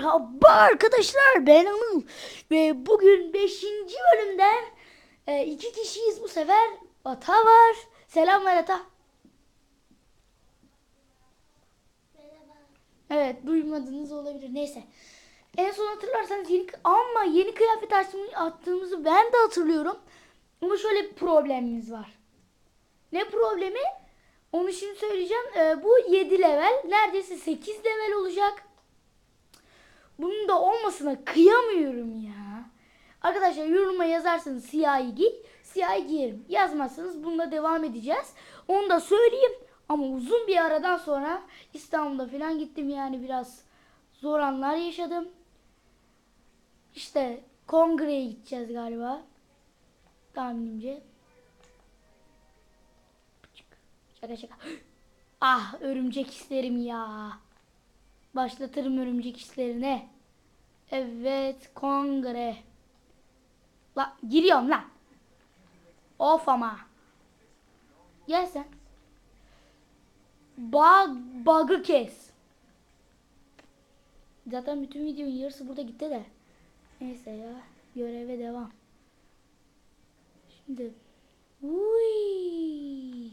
Merhaba arkadaşlar ben Anıl. Ve bugün 5. bölümden e, iki kişiyiz bu sefer. Ata var. Selam ver Ata Evet duymadınız olabilir. Neyse. En son hatırlarsanız yeni ama yeni kıyafet attığımızı ben de hatırlıyorum. Ama şöyle bir problemimiz var. Ne problemi? Onu şimdi söyleyeceğim. E, bu 7 level. Neredeyse 8 level olacak bunun da olmasına kıyamıyorum ya. Arkadaşlar yoruma yazarsanız siyahi giy, siyahi giyerim. Yazmazsanız bununla devam edeceğiz. Onu da söyleyeyim. Ama uzun bir aradan sonra İstanbul'da falan gittim yani biraz zor anlar yaşadım. İşte kongreye gideceğiz galiba. Tahminimce. Şaka şaka. Ah örümcek isterim ya. Başlatırım örümcek işlerine. Evet kongre. La giriyorum lan. Of ama. Gel sen. Bug, bug'ı kes. Zaten bütün videonun yarısı burada gitti de. Neyse ya. Göreve devam. Şimdi. Uy.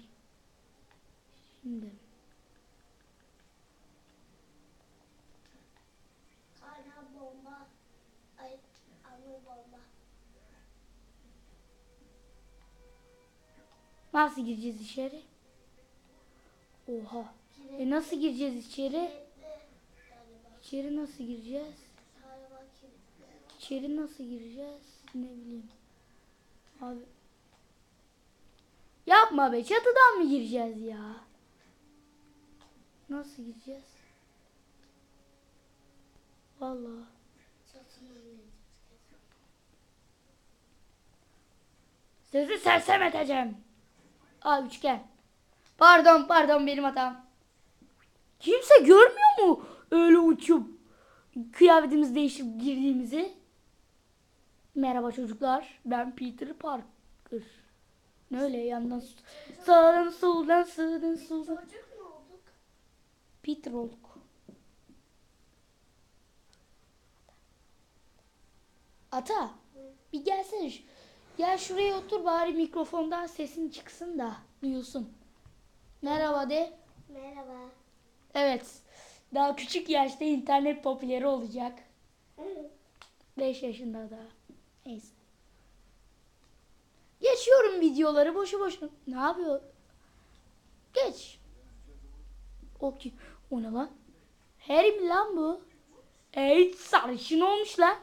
Nasıl gireceğiz içeri? Oha. E nasıl gireceğiz içeri? İçeri nasıl gireceğiz? İçeri nasıl gireceğiz? Ne bileyim. Abi. Yapma be çatıdan mı gireceğiz ya? Nasıl gireceğiz? Vallahi. Sizi sersem edeceğim. Aa üçgen. Pardon pardon benim hatam. Kimse görmüyor mu öyle uçup kıyafetimizi değiştirip girdiğimizi? Merhaba çocuklar. Ben Peter Parker. Ne öyle yandan sağdan soldan sağdan soldan. Çocuk mu olduk? Peter olduk. Ata bir gelsene. Gel şuraya otur bari mikrofondan sesin çıksın da duyulsun. Merhaba de. Merhaba. Evet. Daha küçük yaşta internet popüleri olacak. Hı. 5 yaşında da. Neyse. Geçiyorum videoları boşu boşuna. Ne yapıyor? Geç. O ki. O ne lan? Harry mi lan bu? Ey sarışın olmuş lan.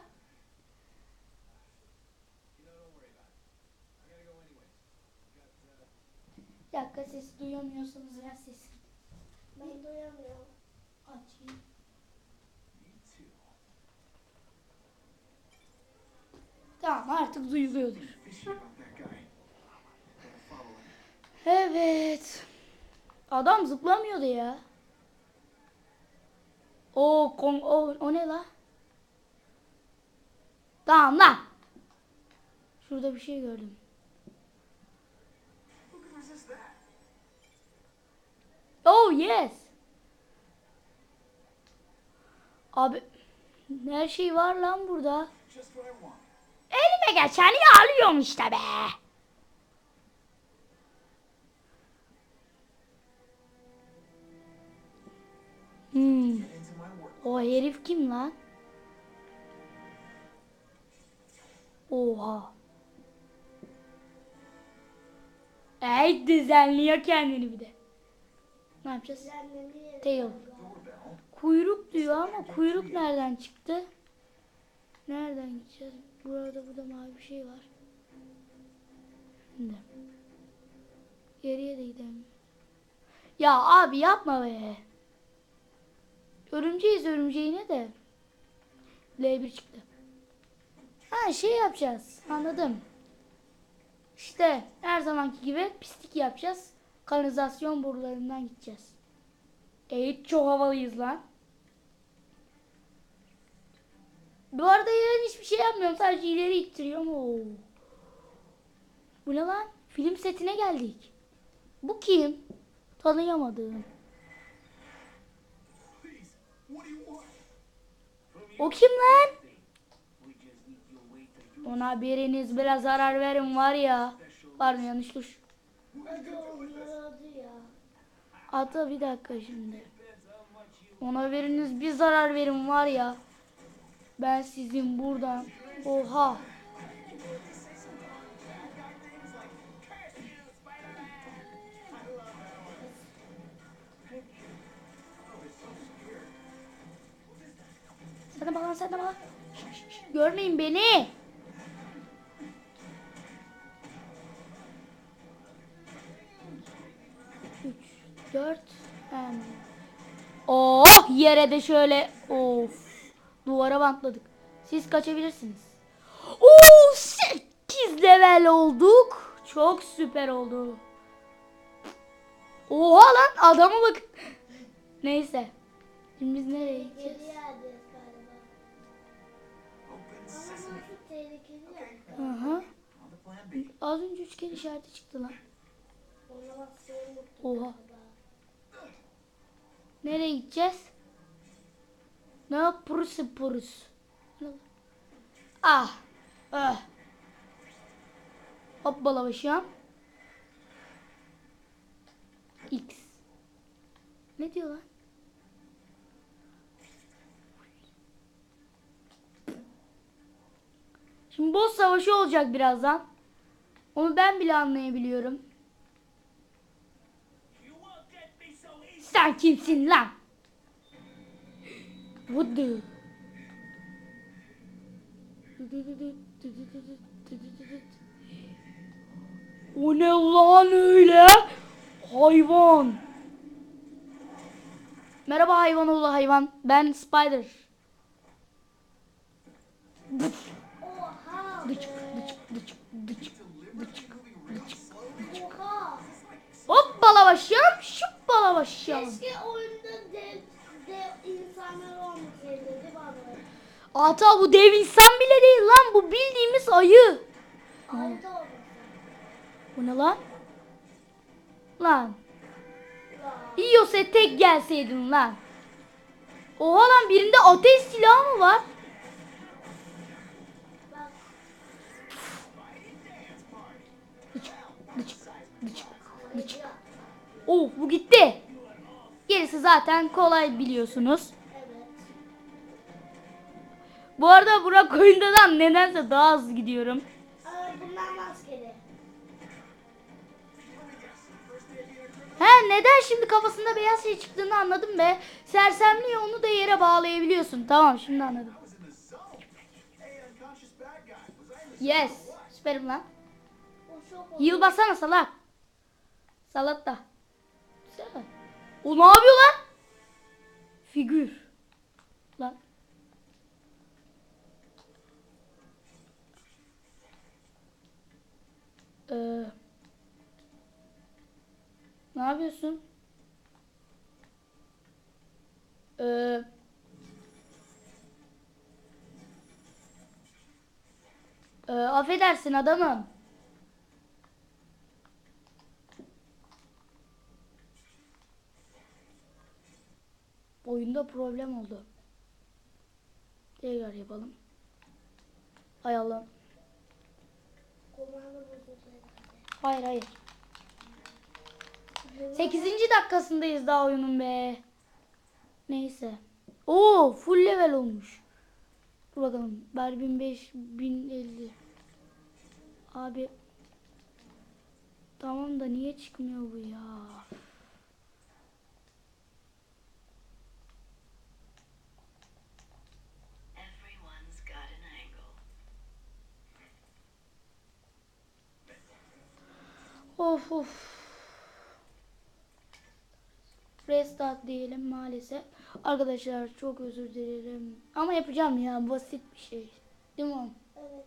Bir dakika sesi duyamıyorsanız ben sesi Ben duyamıyorum. açayım. Tamam artık duyuluyordur. Evet. Adam zıplamıyordu ya. O kon o, o ne la? Tamam lan. Şurada bir şey gördüm. Oh yes. Abi her şey var lan burada. Elime geçeni alıyorum işte be. Hmm. O herif kim lan? Oha. Ey düzenliyor kendini bir de. Ne yapacağız? Tail. Kuyruk diyor ama kuyruk nereden çıktı? Nereden gideceğiz? Burada burada mavi bir şey var. Şimdi. Geriye de gidelim. Ya abi yapma be. Örümceğiz örümceğine de. L1 çıktı. Ha şey yapacağız. Anladım. İşte her zamanki gibi pislik yapacağız. Kanalizasyon borularından gideceğiz. Evet çok havalıyız lan. Bu arada yarın hiçbir şey yapmıyorum. Sadece ileri ittiriyorum. Oo. Bu ne lan? Film setine geldik. Bu kim? Tanıyamadım. O kim lan? Ona biriniz biraz zarar verin var ya. Var mı yanlış tuş? Ata bir dakika şimdi. Ona biriniz bir zarar verin var ya. Ben sizin buradan. Oha. Sen de bak sen de bak. Görmeyin beni. 4 yani. Oh yere de şöyle of duvara bantladık. Siz kaçabilirsiniz. Oo 8 level olduk. Çok süper oldu. Oha lan adamı bak. Neyse. Şimdi biz nereye gideceğiz? Aha. Az önce üç kere işareti çıktı lan. Oha. Nereye gideceğiz? Ne yap? Purus purus. Ah. Ah. Hoppala başım. X. Ne diyor lan? Şimdi boss savaşı olacak birazdan. Onu ben bile anlayabiliyorum. Sen kimsin lan? The? O ne lan öyle? Hayvan. Merhaba hayvan oğlu hayvan. Ben Spider. Dıçık dıçık dıçık dıçık dıçık. Oha. Hoppala başım, başım. Keşke oyunda dev, dev insanlar olmasaydı değil mi abi? Ata bu dev insan bile değil lan bu bildiğimiz ayı. Olmasın. Bu ne lan? Lan. Yiyorsa tek gelseydin lan. Oha lan birinde ateş silahı mı var? Bak. Dıçık, dıçık, dıçık, dıçık. Oh bu gitti. Gerisi zaten kolay biliyorsunuz. Evet. Bu arada Burak oyundadan nedense daha hızlı gidiyorum. Bunlar maskeli. He neden şimdi kafasında beyaz şey çıktığını anladım be. Sersemliği onu da yere bağlayabiliyorsun. Tamam şimdi anladım. Yes. Süperim lan. Heal basana salak. Salat da. Güzel. O ne yapıyor lan? Figür. Lan. Ee, ne yapıyorsun? Ee, ee, affedersin adamım. Oyunda problem oldu. Tekrar yapalım. Hay Allah. Komanda bozuldu Hayır hayır. 8. dakikasındayız daha oyunun be. Neyse. Oo full level olmuş. Dur bakalım. Ber 1005 1050. Abi. Tamam da niye çıkmıyor bu ya? Of of. Restart diyelim maalesef. Arkadaşlar çok özür dilerim. Ama yapacağım ya basit bir şey. Değil mi? Evet.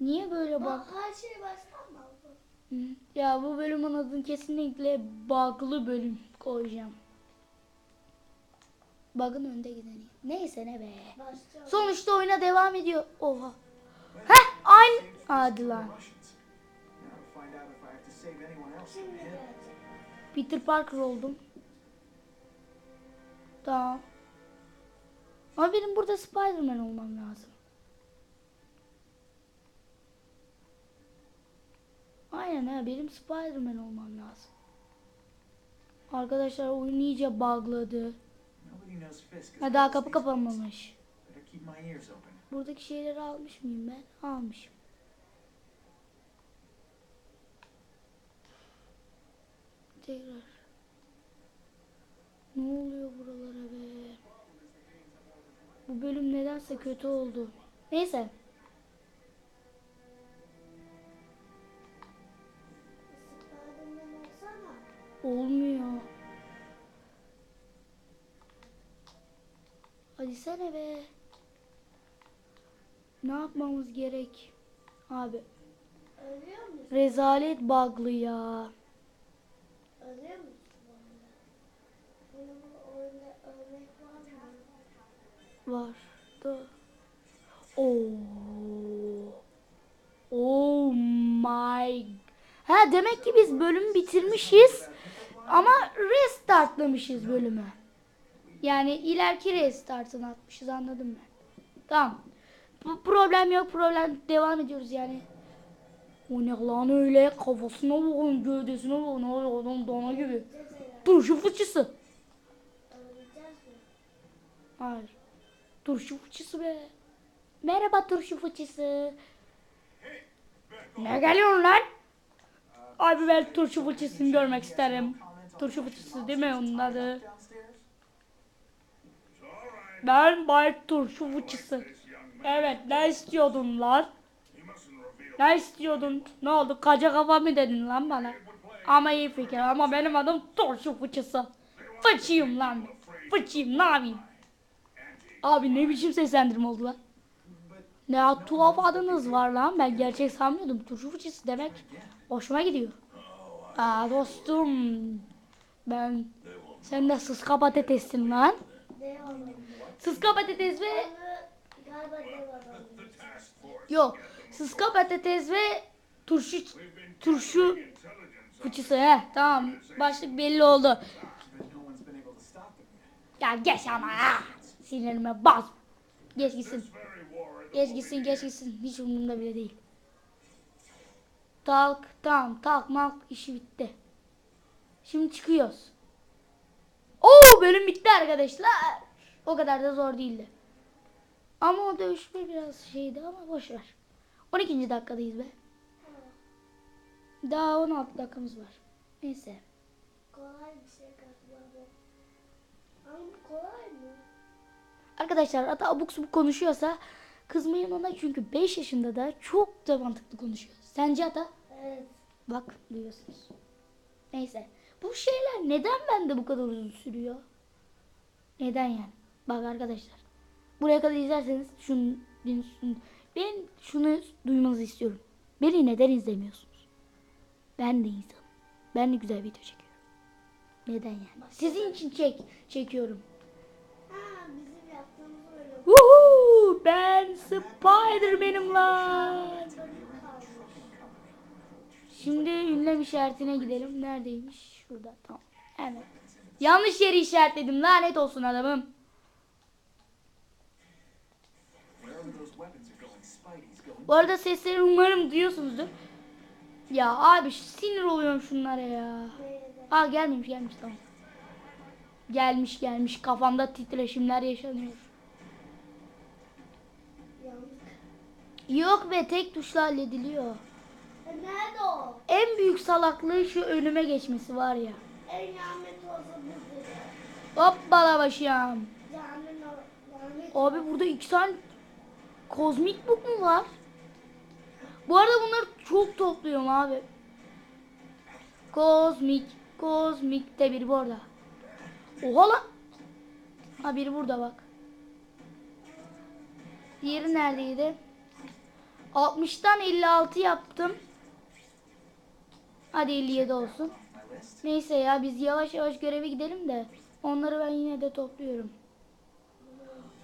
Niye böyle bak? Bak her şey baştan mı aldın? Ya bu bölümün adını kesinlikle bug'lı bölüm koyacağım. Bug'ın önde gideni. Neyse ne be. Başlayalım. Sonuçta oyuna devam ediyor. Oha. Heh aynı. Hadi lan. Peter Parker oldum. Tamam. Ama benim burada Spider-Man olmam lazım. Aynen ha benim Spider-Man olmam lazım. Arkadaşlar oyun iyice bugladı. Ha daha kapı kapanmamış. Buradaki şeyleri almış mıyım ben? Almışım. Tekrar. Ne oluyor buralara be? Bu bölüm nedense kötü oldu. Neyse. Olmuyor. Hadi sene be. Ne yapmamız gerek? Abi rezalet bug'lı ya. Ölüyor musun bu? Benim bu oyunda var mı? Var da. Oo. Oh my. Ha demek ki biz bölümü bitirmişiz. Ama restartlamışız bölümü. Yani ileriki restartını atmışız anladım ben. Tamam. Bu problem yok problem devam ediyoruz yani. O ne öyle kafasına bakın gövdesine bakın abi adam dana gibi. Turşu fıçısı. Hayır. Turşu fıçısı be. Merhaba turşu fıçısı. Ne geliyorsun lan? Abi ben turşu fıçısını görmek isterim. Turşu fıçısı değil mi onun adı? Ben Bay Turşu fıçısı. Evet ne istiyordun lan? Ne istiyordun? Ne oldu? Kaca kafa mı dedin lan bana? Ama iyi fikir ama benim adım Turşu fıçısı. Fıçıyım lan. Fıçıyım ne yapayım? Abi ne biçim seslendirme oldu lan? Ne tuhaf adınız var lan. Ben gerçek sanmıyordum. Turşu fıçısı demek hoşuma gidiyor. Aa dostum. Ben sen de sıska patatessin lan. Sıska patates ve yok. Sıska patates ve turşu turşu fıçısı he. Tamam. Başlık belli oldu. Ya geç ama ha. Sinirime bas. Geç gitsin. Geç gitsin geç gitsin. Hiç umurumda bile değil. Talk tamam talk malk işi bitti. Şimdi çıkıyoruz. Oo bölüm bitti arkadaşlar. O kadar da zor değildi. Ama o dövüşme biraz şeydi ama boş ver. 12. dakikadayız be. Daha 16 dakikamız var. Neyse. Kolay bir şey bu. Ama kolay mı? Arkadaşlar ata abuk subuk konuşuyorsa kızmayın ona çünkü 5 yaşında da çok da mantıklı konuşuyor. Sence ata? Evet. Bak duyuyorsunuz. Neyse. Bu şeyler neden bende bu kadar uzun sürüyor? Neden yani? Bak arkadaşlar. Buraya kadar izlerseniz şunu, şunu ben şunu duymanızı istiyorum. Beni neden izlemiyorsunuz? Ben de insanım. Ben de güzel video çekiyorum. Neden yani? Sizin için çek çekiyorum. Ha bizim yaptığımız öyle. Woohoo! Ben Spider-Man'im lan. Şimdi ünlem işaretine gidelim. Neredeymiş? Şurada. Tamam. Evet. Yanlış yeri işaretledim. Lanet olsun adamım. Bu arada sesleri umarım duyuyorsunuzdur. Ya abi sinir oluyorum şunlara ya. Aa gelmemiş gelmiş tamam. Gelmiş gelmiş kafamda titreşimler yaşanıyor. Yok be tek tuşla hallediliyor. E nerede o? En büyük salaklığı şu önüme geçmesi var ya. En olsa budur. Hoppala başım. Abi burada iki tane kozmik buk mu var? Bu arada bunları çok topluyorum abi. Kozmik, kozmik de biri bu arada. Oha lan. Ha biri burada bak. Diğeri neredeydi? 60'tan 56 yaptım. Hadi 57 olsun. Neyse ya biz yavaş yavaş göreve gidelim de onları ben yine de topluyorum.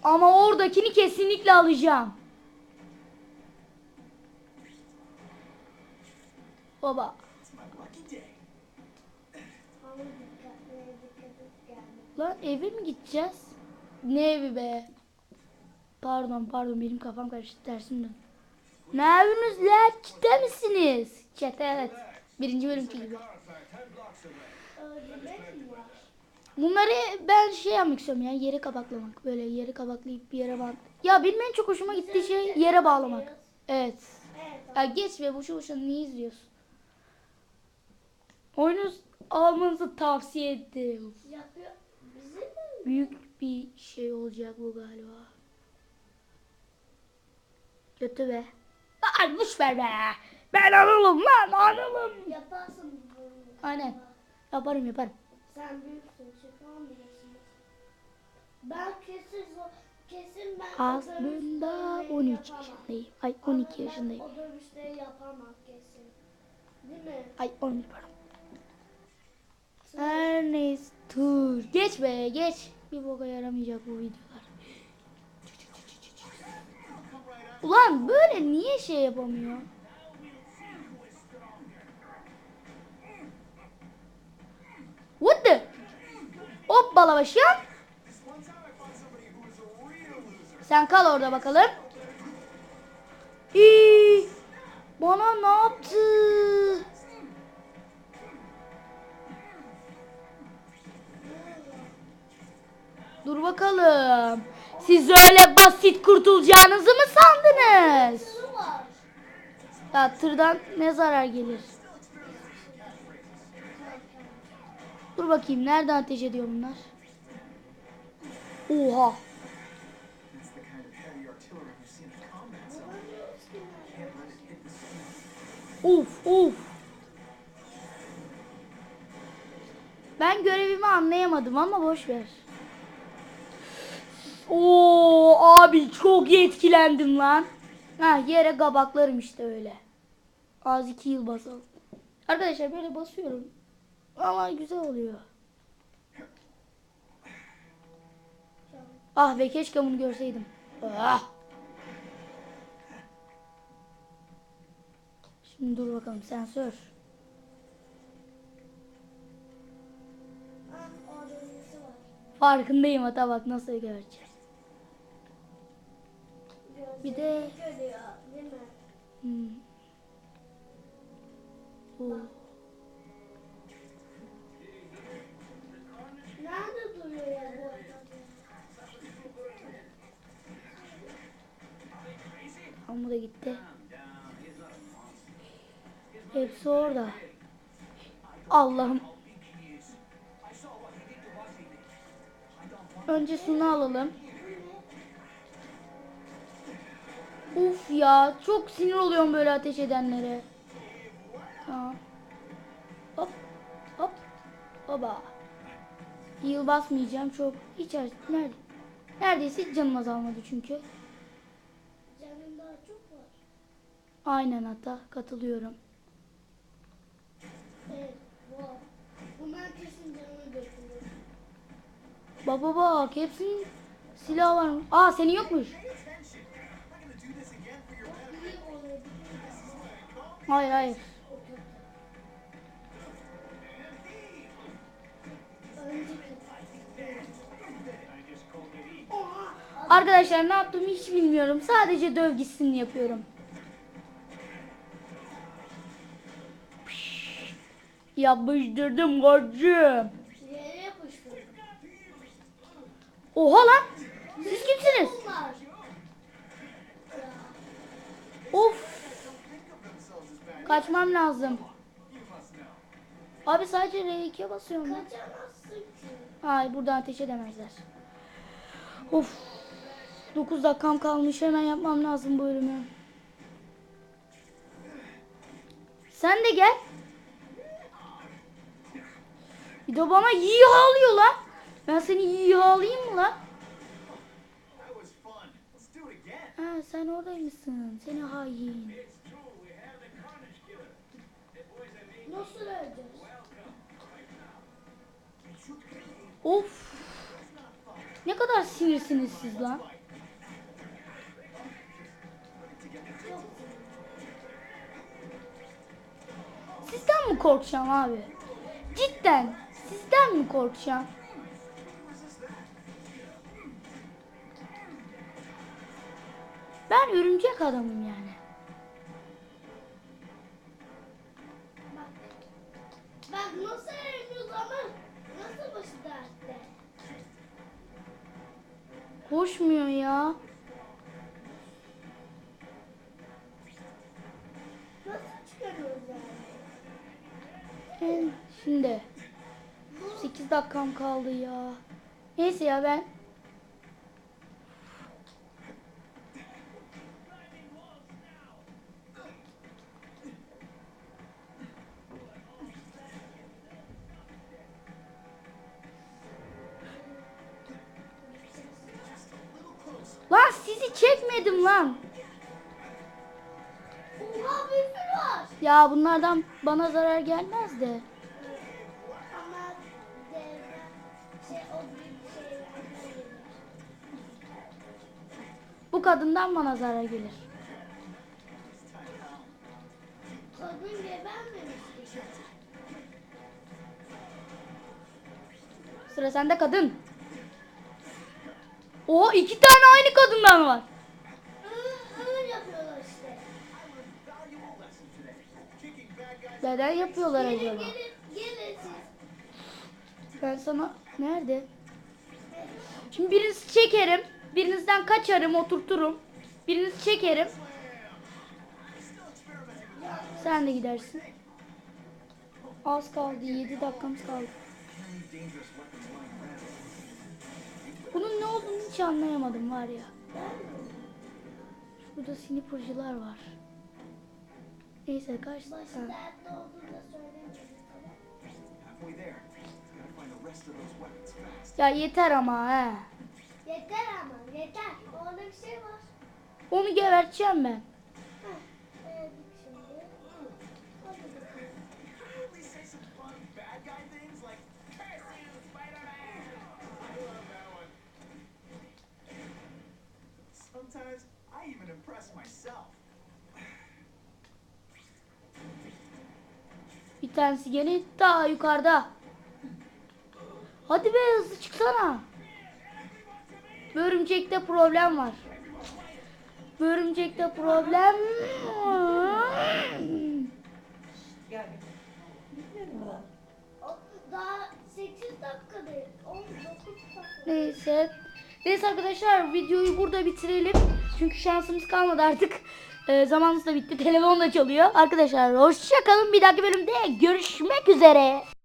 Ama oradakini kesinlikle alacağım. Geldi. Lan eve mi gideceğiz? Ne evi be? Pardon pardon benim kafam karıştı tersim dön. Ne yapıyorsunuz lan? Çete misiniz? Çete evet. Birinci bölümki gibi. Bunları ben şey yapmak istiyorum ya yere kabaklamak. Böyle yere kabaklayıp bir yere bağ... Ya benim en çok hoşuma gittiği şey yere bağlamak. Evet. Ya geç ve boşu boşuna niye izliyorsun? Oyunu almanızı tavsiye ederim. Yapıyor. Büyük bir şey olacak bu galiba. Kötü be. Lan boş ver be. Ben analım lan analım. Yaparsın bunu. Aynen. Yaparım yaparım. Sen büyüksün. Çıkamayacaksın. Ben kesin zor. Kesin ben Aslında otobüsleri 13 yapamam. yaşındayım. Ay Ama 12 ben yaşındayım. Otobüsleri yapamam kesin. Değil mi? Ay 11 pardon. Her neyse dur. Geç be geç. Bir boka yaramayacak bu videolar. Ulan böyle niye şey yapamıyor? What the? Hoppala başım. Sen kal orada bakalım. İyi. Bana ne yaptı? Dur bakalım. Siz öyle basit kurtulacağınızı mı sandınız? Ya tırdan ne zarar gelir? Dur bakayım nereden ateş ediyor bunlar? Oha. Of of. Ben görevimi anlayamadım ama boş ver. Oo abi çok etkilendim lan. Ha yere kabaklarım işte öyle. Az iki yıl basalım. Arkadaşlar böyle basıyorum. Ama güzel oluyor. Ah be keşke bunu görseydim. Ah. Şimdi dur bakalım sensör. Farkındayım hata bak nasıl göreceğiz. Bir de-? Hmm. Oo. Nerede duruyor ya bu? Ama da gitti. Hepsi orada. Allah'ım. Önce şunu alalım. Uf ya çok sinir oluyorum böyle ateş edenlere. Tamam. Hop hop hoba. Heal basmayacağım çok. Hiç nerede? Neredeyse canım azalmadı çünkü. Canım daha çok var. Aynen hatta katılıyorum. Evet, var. Bunlar kesin canını götürüyor. Baba bak hepsinin silahı var mı? Aa senin yokmuş. Hayır hayır. Arkadaşlar ne yaptığımı hiç bilmiyorum. Sadece döv gitsin yapıyorum. Yapıştırdım koçum. Oha lan. Siz kimsiniz? Bunlar. Of. Kaçmam lazım. Abi sadece R2'ye basıyorum. Kaçamazsın ki. Hayır buradan ateş edemezler. Of. 9 dakikam kalmış hemen yapmam lazım bu bölümü. Sen de gel. Bir de bana iyi alıyor lan. Ben seni iyi alayım mı lan? Ha sen oradaymışsın. Seni hain. Nasıl öleceğiz? Of. Ne kadar sinirsiniz siz lan. Sizden mi korkacağım abi? Cidden sizden mi korkacağım? Ben örümcek adamım yani. Nasıl eremiyoruz ama nasıl başı dertte. Koşmuyor ya. Nasıl çıkarıyoruz yani? En- Şimdi 8 dakikam kaldı ya. Neyse ya ben sizi çekmedim lan. Oha bir sürü var. Ya bunlardan bana zarar gelmez de. Ama devre şey o büyük şeylerden gelir. Bu kadından bana zarar gelir. Kadın gebermemişti. Sıra sende kadın. O iki tane aynı kadından var. Neden yapıyorlar acaba? Ben sana nerede? Şimdi birinizi çekerim. Birinizden kaçarım, oturturum. Birinizi çekerim. Sen de gidersin. Az kaldı. 7 dakikamız kaldı. Bunun ne olduğunu hiç anlayamadım var ya. Şurada snipercılar var. Neyse kaç ha. Ya yeter ama he. Yeter ama yeter. Orada bir şey var. Onu geberteceğim ben. Bir tanesi gene daha yukarıda. Hadi be hızlı çıksana. Bu örümcekte problem var. Bu örümcekte problem var. O- Daha 8 dakika değil. 19 dakika. Neyse. Neyse arkadaşlar videoyu burada bitirelim. Çünkü şansımız kalmadı artık. Ee, zamanımız da bitti. Telefon da çalıyor. Arkadaşlar hoşça kalın. Bir dahaki bölümde görüşmek üzere.